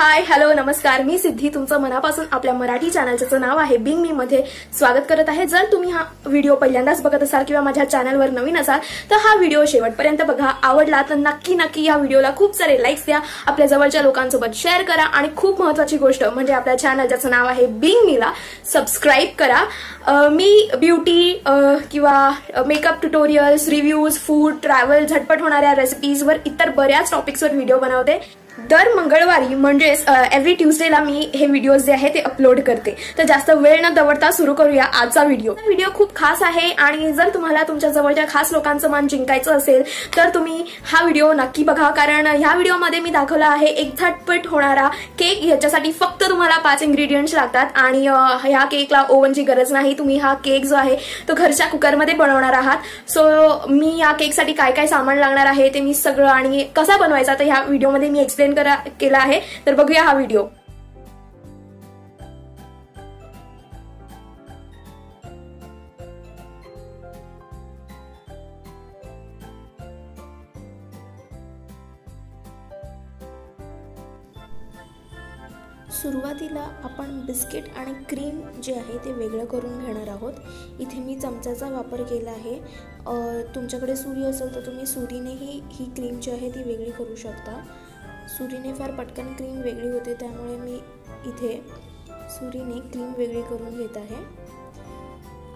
Hi hello नमस्कार. मी सिद्धी. तुमचं मनापासून आपल्या मराठी चॅनलचं नाव आहे बिंग मी मध्ये स्वागत करत आहे. जर तुम्ही हा व्हिडिओ पहिल्यांदाच बघत असाल किंवा माझ्या चॅनलवर नवीन असाल तर हा व्हिडिओ शेवटपर्यंत बघा. आवडला तर नक्की नक्की या व्हिडिओला खूप सारे लाईक्स द्या. आपल्या जवळच्या लोकांसोबत शेअर करा. आणि खूप महत्वाची गोष्ट म्हणजे आपल्या चॅनल ज्याचं नाव आहे बिंग मीला सबस्क्राईब करा. मी ब्युटी किंवा makeup tutorials reviews food travel झटपट होणाऱ्या रेसिपीजवर इतर बऱ्याच टॉपिक्सवर व्हिडिओ बनवते. दर मंगळवारी म्हणजेच एव्हरी ट्युजडेला मी हे व्हिडिओज जे आहे ते अपलोड करते. तर जास्त वेळ न दवडता सुरू करूया आजचा व्हिडिओ व्हिडिओ खूप खास आहे आणि जर तुम्हाला तुमच्या जवळच्या खास लोकांचं मान जिंकायचं असेल तर तुम्ही हा व्हिडिओ नक्की बघा. कारण ह्या व्हिडिओमध्ये मी दाखवला आहे एक झटपट होणारा केक याच्यासाठी फक्त तुम्हाला पाच इन्ग्रेडियंट्स लागतात आणि ह्या केकला ओव्हनची गरज नाही. तुम्ही हा केक जो आहे तो घरच्या कुकरमध्ये बनवणार आहात. सो मी या केकसाठी काय काय सामान लागणार आहे ते मी सगळं आणि कसा बनवायचा तर ह्या व्हिडिओमध्ये मी एक्सप्लेन करा केला आहे. तर बघूया हा व्हिडिओ सुरुवातीला आपण बिस्किट आणि क्रीम जे आहे ते वेगळं करून घेणार आहोत. इथे मी चमच्याचा वापर केला आहे. तुमच्याकडे सुरी असेल तर तुम्ही सुरीनेही ही क्रीम जी आहे ती वेगळी करू शकता. सुरीने फार पटकन क्रीम वेगळी होते त्यामुळे मी इथे सुरीने क्रीम वेगळी करून घेत आहे.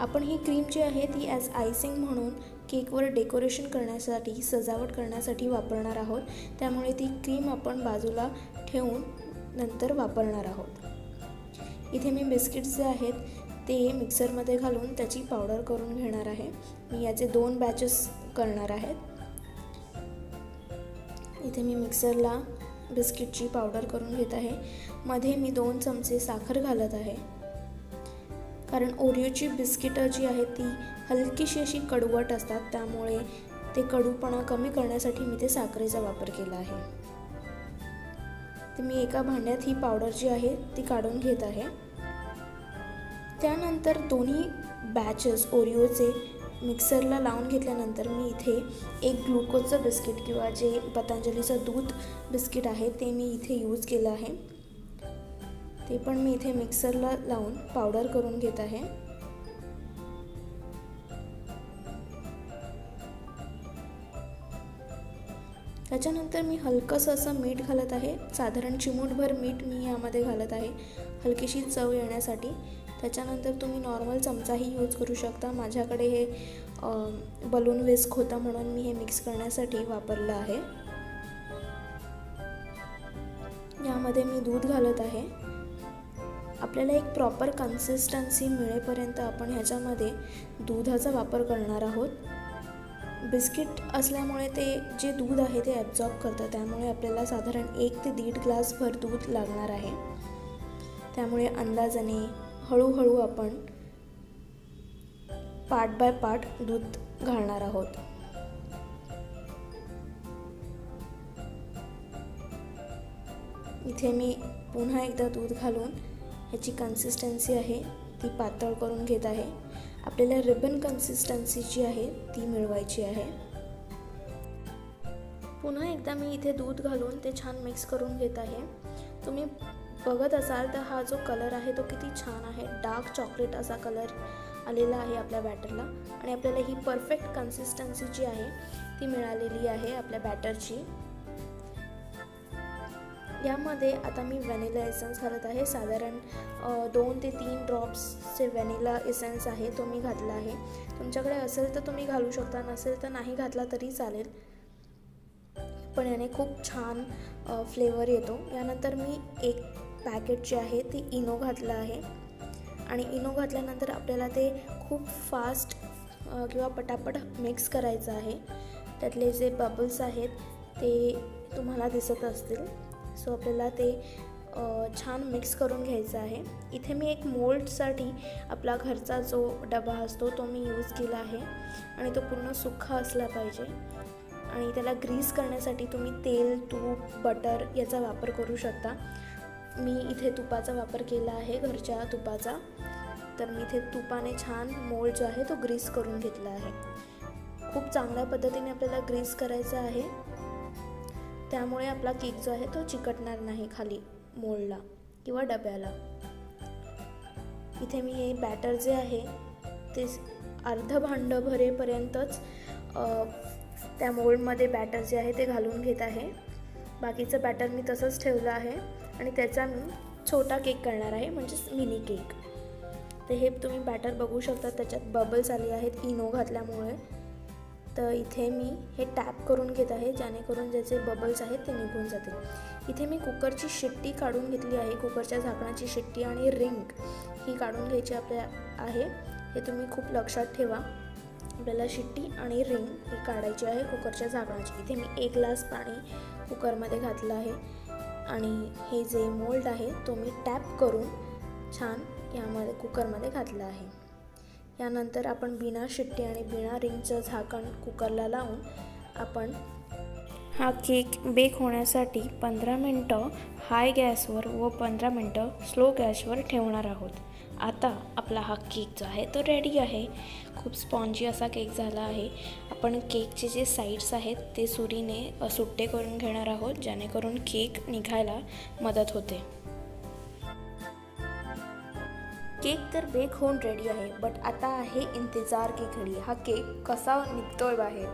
आपण ही क्रीम जी आहे ती ॲज आयसिंग म्हणून केकवर डेकोरेशन करण्यासाठी सजावट करण्यासाठी वापरणार आहोत. त्यामुळे ती क्रीम आपण बाजूला ठेवून नंतर वापरणार आहोत. इथे मी बिस्किट्स जे आहेत ते मिक्सरमध्ये घालून त्याची पावडर करून घेणार आहे. मी याचे दोन बॅचेस करणार आहेत इथे मी मिक्सरला बिस्किटची पावडर करून घेत आहे. मध्ये मी दोन चमचे साखर घालत आहे. कारण ओरिओची बिस्किटं जी आहेत ती हलकीशी अशी कडवट असतात त्यामुळे ते कडूपणा कमी करण्यासाठी मी ते साखरेचा वापर केला आहे. तर मी एका भांड्यात ही पावडर जी आहे ती काढून घेत आहे. त्यानंतर दोन्ही बॅचेस ओरिओचे मिक्सरला लावून घेतल्यानंतर मी इथे एक ग्लुकोजचं बिस्किट किंवा जे पतंजलीचं दूध बिस्किट आहे ते मी इथे यूज केलं आहे. ते पण मी इथे मिक्सरला लावून पावडर करून घेत आहे. त्याच्यानंतर मी हलकंसं असं मीठ घालत आहे. साधारण चिमूटभर मीठ मी यामध्ये घालत आहे. हलकीशी चव येण्यासाठी त्याच्यानंतर तुम्ही नॉर्मल चमचाही यूज करू शकता. माझ्याकडे हे बलून विस्क होतं म्हणून मी हे मिक्स करण्यासाठी वापरलं आहे. यामध्ये मी दूध घालत आहे. आपल्याला एक प्रॉपर कन्सिस्टन्सी मिळेपर्यंत आपण ह्याच्यामध्ये दुधाचा वापर करणार आहोत. बिस्किट असल्यामुळे ते जे दूध आहे ते ॲब्झॉर्ब करतं. त्यामुळे आपल्याला साधारण एक ते दीड ग्लासभर दूध लागणार आहे. त्यामुळे अंदाजाने हळूहळू आपण पार्ट बाय पार्ट दूध घालणार आहोत. इथे मी पुन्हा एकदा दूध घालून ह्याची कन्सिस्टन्सी आहे ती पातळ करून घेत आहे. आपल्याला रिबन कन्सिस्टन्सी जी आहे ती मिळवायची आहे. पुन्हा एकदा मी इथे दूध घालून ते छान मिक्स करून घेत आहे. तुम्ही बघत असाल तर हा जो कलर आहे तो किती छान आहे. डार्क चॉकलेट असा कलर आलेला आहे आपल्या बॅटरला आणि आपल्याला ही परफेक्ट कन्सिस्टन्सी जी आहे ती मिळालेली आहे आपल्या बॅटरची यामध्ये आता मी व्हॅनिला एसेन्स घालत आहे. साधारण दोन ते तीन ड्रॉप्सचे व्हॅनिला एसेन्स आहे तो मी घातला आहे. तुमच्याकडे असेल तर तुम्ही घालू शकता नसेल तर नाही घातला तरी चालेल. पण याने खूप छान फ्लेवर येतो. यानंतर मी एक पॅकेट जे आहे ते इनो घातलं आहे. आणि इनो घातल्यानंतर आपल्याला ते खूप फास्ट किंवा पटापट मिक्स करायचं आहे. त्यातले जे बबल्स आहेत ते तुम्हाला दिसत असतील. सो आपल्याला ते छान मिक्स करून घ्यायचं आहे. इथे मी एक मोल्डसाठी आपला घरचा जो डबा असतो तो मी यूज केला आहे. आणि तो पूर्ण सुखा असला पाहिजे. आणि त्याला ग्रीस करण्यासाठी तुम्ही तेल तूप बटर याचा वापर करू शकता. मी इथे तुपाचा वापर केला आहे घरच्या तुपाचा. तर मी इथे तुपाने छान मोल्ड जो आहे तो ग्रीस करून घेतला आहे. खूप चांगल्या पद्धतीने आपल्याला ग्रीस करायचा आहे. त्यामुळे आपला केक जो आहे तो चिकटणार नाही खाली मोल्डला किंवा डब्याला. इथे मी हे बॅटर जे आहे ते अर्ध भांडं भरेपर्यंतच त्या मोल्डमध्ये बॅटर जे आहे ते घालून घेत आहे. बाकीचं बॅटर मी तसंच ठेवलं आहे. आणि त्याचा मी छोटा केक करणार आहे म्हणजेच मिनी केक. तर हे तुम्ही बॅटर बघू शकता त्याच्यात बबल्स आले आहेत इनो घातल्यामुळे. तर इथे मी हे टॅप करून घेत आहे जेणेकरून ज्याचे बबल्स आहेत ते निघून जातील. इथे मी कुकरची शिट्टी काढून घेतली आहे कुकरच्या झाकणाची शिट्टी आणि रिंग ही काढून घ्यायची आपल्या आहे. हे तुम्ही खूप लक्षात ठेवा. आपल्याला शिट्टी आणि रिंग ही काढायची आहे कुकरच्या झाकणाची. इथे मी एक ग्लास पाणी कुकरमध्ये घातलं आहे. आणि हे जे मोल्ड आहे तो मी टॅप करून छान यामध्ये कुकरमध्ये घातला आहे. यानंतर आपण बिना शिट्टी आणि बिना रिंगचं झाकण कुकरला लावून आपण हा केक बेक होण्यासाठी पंधरा मिनटं हाय गॅसवर व पंधरा मिनटं स्लो गॅसवर ठेवणार आहोत. आता आपला हा केक जो आहे तो रेडी आहे. खूप स्पॉन्जी असा केक झाला आहे. आपण केकचे जे साईड्स आहेत ते सुरीने सुट्टे करून घेणार आहोत जेणेकरून केक निघायला मदत होते. केक तर बेक होऊन रेडी आहे बट आता आहे इंतजार की घडी हा केक कसा निघतोय बाहेर.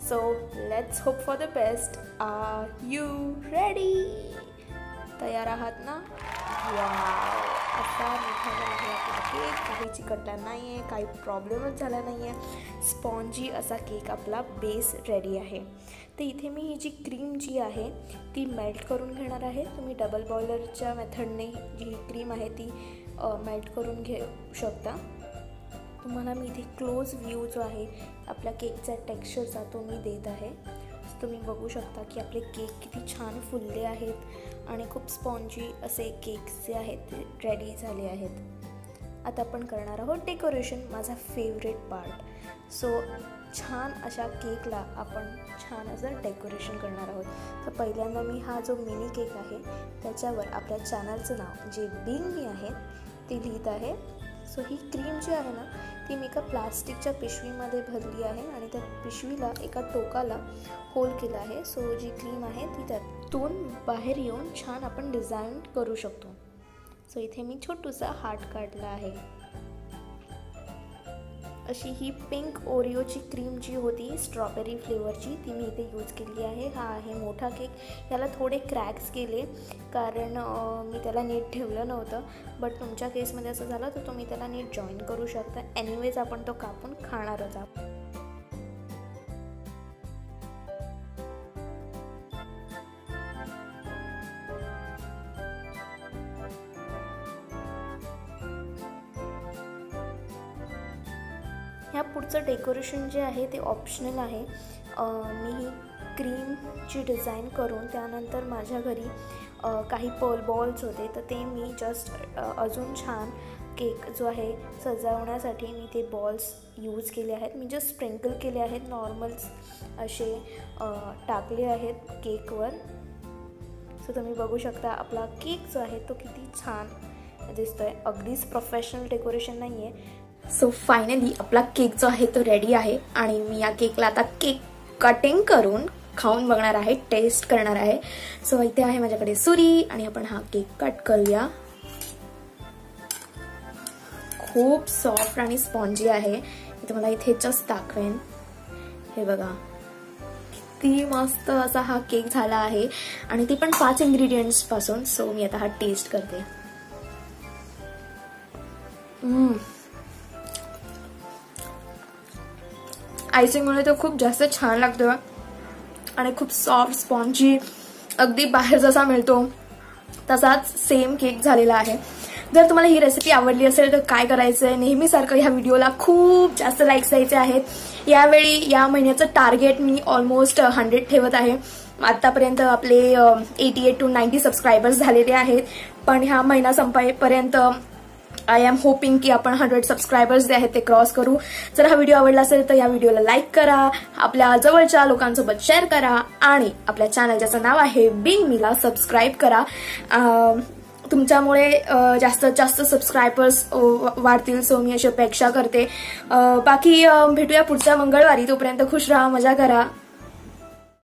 So let's hope for the best are you ready तयार आहात ना? असा निघाला आहे आपला केक काही चिकटला नाही आहे काही प्रॉब्लेमच झाला नाही आहे स्पॉन्जी असा केक आपला बेस रेडी आहे. तर इथे मी ही जी क्रीम जी आहे ती मेल्ट करून घेणार आहे. तुम्ही डबल बॉयलरच्या मेथडने जी क्रीम आहे ती मेल्ट करून घेऊ शकता. तुम्हाला मी इथे क्लोज व्ह्यू जो आहे आपल्या केकचा टेक्स्चरचा तो मी देत आहे. तुम्ही बघू शकता की आपले केक किती छान फुलले आहेत. आणि खूप स्पॉन्जी असे केक्स जे आहेत ते रेडी झाले आहेत. आता आपण करणार आहोत डेकोरेशन माझा फेवरेट पार्ट सो छान अशा केकला आपण छान असं डेकोरेशन करणार आहोत. तर पहिल्यांदा मी हा जो मिनी केक आहे त्याच्यावर आपल्या चॅनलचं नाव जे बिंग मी आहे ते लिहित आहे. सो ही क्रीम जी आहे ना ती मी एका प्लास्टिकच्या पिशवीमध्ये भरली आहे आणि त्या पिशवीला एका टोकाला होल केला आहे. सो जी क्रीम आहे ती त्यातून बाहेर येऊन छान आपण डिझाईन करू शकतो. सो इथे मी छोटूसा हार्ट काढला आहे. अशी ही पिंक ओरिओची क्रीम जी होती स्ट्रॉबेरी फ्लेवरची ती मी इथे यूज केली आहे. हा आहे मोठा केक याला थोडे क्रॅक्स केले कारण मी त्याला नीट ठेवलं नव्हतं. बट तुमच्या केसमध्ये असं झालं तर तुम्ही त्याला नीट जॉईन करू शकता. एनिवेज आपण तो कापून खाणारच आहोत. ह्या पुढचं डेकोरेशन जे आहे ते ऑप्शनल आहे. मी ही क्रीमची डिझाईन करून त्यानंतर माझ्या घरी काही पर्ल बॉल्स होते. तर ते मी जस्ट अजून छान केक जो आहे सजवण्यासाठी मी ते बॉल्स यूज केले आहेत. मी जस्ट स्प्रिंकल केले आहेत. नॉर्मल्स असे टाकले आहेत केकवर सो तुम्ही बघू शकता आपला केक जो आहे तो किती छान दिसतो आहे अगदीच प्रोफेशनल डेकोरेशन नाही आहे सो फायनली आपला केक जो आहे तो रेडी आहे. आणि मी या केकला आता केक कटिंग करून खाऊन बघणार आहे टेस्ट करणार आहे. सो इथे आहे माझ्याकडे सुरी आणि आपण हा केक कट करूया. खूप सॉफ्ट आणि स्पॉन्जी आहे. तुम्हाला इथे जस्ट दाखवेन. हे बघा. किती मस्त असा हा केक झाला आहे. आणि ते पण पाच इन्ग्रेडियंट्सपासून. सो मी आता हा टेस्ट करते. आयसिंगमुळे तो खूप जास्त छान लागतो. आणि खूप सॉफ्ट स्पॉन्जी अगदी बाहेर जसा मिळतो तसाच सेम केक झालेला आहे. जर तुम्हाला ही रेसिपी आवडली असेल तर काय करायचं आहे नेहमीसारखं ह्या व्हिडिओला खूप जास्त लाईक्स द्यायचे आहेत. यावेळी या महिन्याचं टार्गेट मी ऑलमोस्ट हंड्रेड ठेवत आहे. आत्तापर्यंत आपले eighty eight two ninety subscribers झालेले आहेत. पण ह्या महिना संपायपर्यंत आय एम होपिंग की आपण हंड्रेड सबस्क्रायबर्स जे आहेत ते क्रॉस करू. जर हा व्हिडिओ आवडला असेल तर या व्हिडिओला लाईक करा. आपल्या जवळच्या लोकांसोबत शेअर करा. आणि आपल्या चॅनल ज्याचं नाव आहे बिंग मीला सबस्क्राईब करा. तुमच्यामुळे जास्तीत जास्त सबस्क्रायबर्स वाढतील. सो मी अशी अपेक्षा करते. बाकी भेटूया पुढच्या मंगळवारी. तोपर्यंत खुश राहा मजा करा.